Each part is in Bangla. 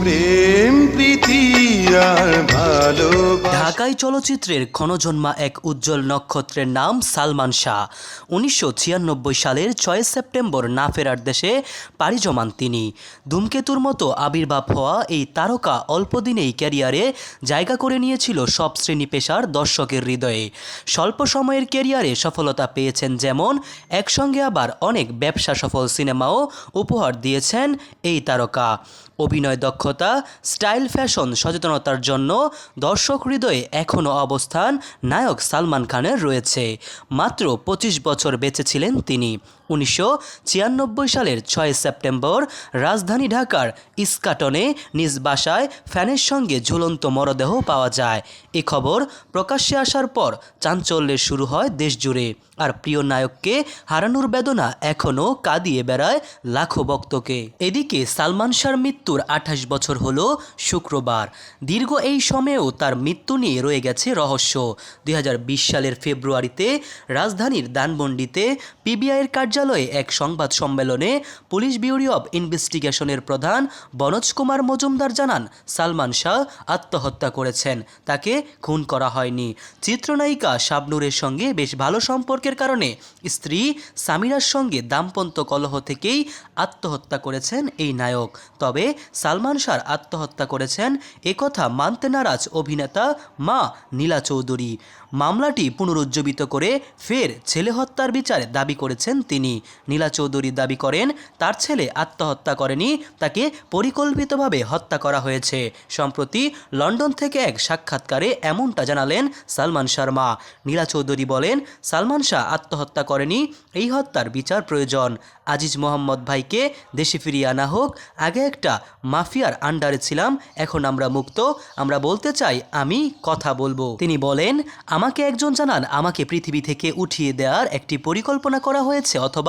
প্রেম ঢাকাই চলচ্চিত্রের ক্ষণজন্মা এক উজ্জ্বল নক্ষত্রের নাম সালমান শাহ। উনিশশো ছিয়ানব্বই সালের ছয় সেপ্টেম্বর না ফেরার দেশে পাড়ি জমান তিনি। ধূমকেতুর মতো আবির্ভাব হওয়া এই তারকা অল্প দিনেই ক্যারিয়ারে জায়গা করে নিয়েছিল সব শ্রেণি পেশার দর্শকের হৃদয়ে। স্বল্প সময়ের ক্যারিয়ারে সফলতা পেয়েছেন যেমন, একসঙ্গে আবার অনেক ব্যবসা সফল সিনেমাও উপহার দিয়েছেন এই তারকা। অভিনয় দক্ষতা, স্টাইল, ফ্যাশন, সচেতনতার জন্য দর্শক হৃদয়ে এখনও অবস্থান নায়ক সালমান খানের রয়েছে। মাত্র পঁচিশ বছর বেঁচে ছিলেন তিনি। উনিশশো ছিয়ানব্বই সালের ছয় সেপ্টেম্বর, রাজধানী ঢাকার ইস্কাটনে নিজ বাসায় ফ্যানের সঙ্গে ঝুলন্ত মরদেহ পাওয়া যায়। এ খবর প্রকাশ্যে আসার পর চাঞ্চল্যের শুরু হয় দেশজুড়ে। আর প্রিয় নায়ককে হারানোর বেদনা এখনও কাঁদিয়ে বেড়ায় লাখো ভক্তকে। এদিকে সালমান শাহর মৃত্যুর আঠাশ বছর হল শুক্রবার। দীর্ঘ এই সময়েও তার মৃত্যু নিয়ে রয়ে গেছে রহস্য। দুই হাজার বিশ সালের ফেব্রুয়ারিতে রাজধানীর দানমন্ডিতে পিবিআইয়ের কার্যালয়ে এক সংবাদ সম্মেলনে পুলিশ বিউরি অব ইনভেস্টিগেশনের প্রধান বনজ কুমার মজুমদার জানান, সালমান শাহ আত্মহত্যা করেছেন। তাকে খুন করা হয়নি। চিত্রনায়িকা শাবনুরের সঙ্গে বেশ ভালো সম্পর্কের কারণে স্ত্রী সামিরার সঙ্গে দাম্পত্য কলহ থেকেই আত্মহত্যা করেছেন এই নায়ক। তবে সালমান শাহ আত্মহত্যা করেছেন একথা মানতে নারাজ অভিনেতা মা নীলা চৌধুরী। মামলাটি পুনরুজ্জীবিত করে ফের ছেলে হত্যার বিচারে দাবি করেছেন তিনি। নীলা চৌধুরী দাবি করেন, তার ছেলে আত্মহত্যা করেনি, তাকে পরিকল্পিতভাবে হত্যা করা হয়েছে। সম্প্রতি লন্ডন থেকে এক সাক্ষাৎকারে এমনটা জানালেন সালমান শর্মা। নীলা চৌধুরী বলেন, সালমান শাহ আত্মহত্যা করেনি, এই হত্যার বিচার প্রয়োজন। আজিজ মোহাম্মদ ভাইকে দেশে ফিরিয়ে আনা হোক, আগে একটা মাফিয়ার আন্ডারে ছিলাম, এখন আমরা মুক্ত, আমরা বলতে চাই, আমি কথা বলব। তিনি বলেন, আমাকে একজন জানান, আমাকে পৃথিবী থেকে উঠিয়ে দেওয়ার একটি পরিকল্পনা করা হয়েছে, অথবা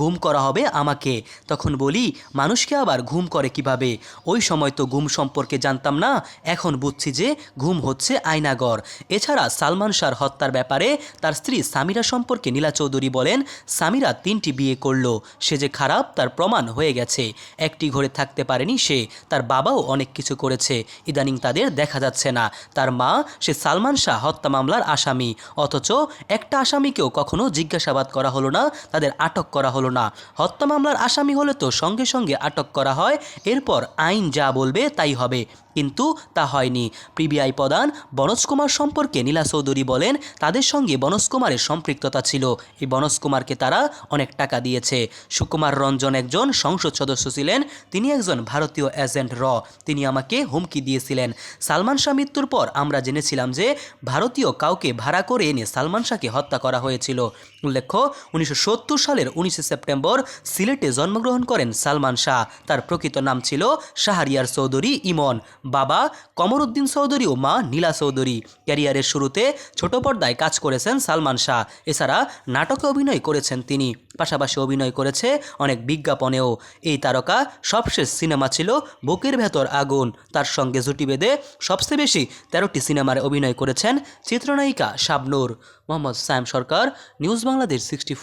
গুম করা হবে আমাকে। তখন বলি, মানুষকে আবার ঘুম করে কীভাবে? ওই সময় তো ঘুম সম্পর্কে জানতাম না, এখন বুঝছি যে ঘুম হচ্ছে আয়নাগর। এছাড়া সালমান শাহর হত্যার ব্যাপারে তার স্ত্রী সামিরা সম্পর্কে নীলা চৌধুরী বলেন, সামিরা তিনটি বিয়ে করল, সে যে খারাপ তার প্রমাণ হয়ে গেছে। একটি ঘরে থাকতে পারেনি সে, তার বাবাও অনেক কিছু করেছে, ইদানিং তাদের দেখা যাচ্ছে না। তার মা, সে সালমান শাহ হত্যা মামলার আসামি, অথচ একটা আসামিকেও কখনো জিজ্ঞাসাবাদ করা হলো না, তাদের আটক করা হলো না। হত্যা মামলার আসামি হলে তো সঙ্গে সঙ্গে আটক করা হয়। এরপর আইন যা বলবে তাই হবে। কিন্তু তা হয়নি। পিবিআই প্রধান বনজ কুমার সম্পর্কে নীলা চৌধুরী বলেন, তাদের সঙ্গে বনজ কুমারের সম্পৃক্ততা ছিল। এই বনজ কুমারকে তারা অনেক টাকা দিয়েছে। সুকুমার রঞ্জন একজন সংসদ সদস্য ছিলেন, তিনি একজন ভারতীয় এজেন্ট র। তিনি আমাকে হুমকি দিয়েছিলেন। সালমান শাহ মৃত্যুর পর আমরা জেনেছিলাম যে ভারতীয় কাউকে ভাড়া করে এনে সালমান শাহকে হত্যা করা হয়েছিল। উল্লেখ্য, উনিশশো সত্তর সালের উনিশে সেপ্টেম্বর সিলেটে জন্মগ্রহণ করেন সালমান শাহ। তার প্রকৃত নাম ছিল শাহরিয়ার চৌধুরী ইমন। বাবা কমরউদ্দিন চৌধুরী ও মা নীলা চৌধুরী। ক্যারিয়ারের শুরুতে ছোট পর্দায় কাজ করেছেন সালমান শাহ। এছাড়া নাটকে অভিনয় করেছেন তিনি। পাশাপাশি অভিনয় করেছে অনেক বিজ্ঞাপনেও। এই তারকা সবশেষ সিনেমা ছিল বুকের ভেতর আগুন। তার সঙ্গে জুটি বেঁধে সবচেয়ে বেশি তেরোটি সিনেমার অভিনয় করেছেন চিত্রনায়িকা Shabnur. Mohammad Sayem Sarkar, news Bangladesh sixty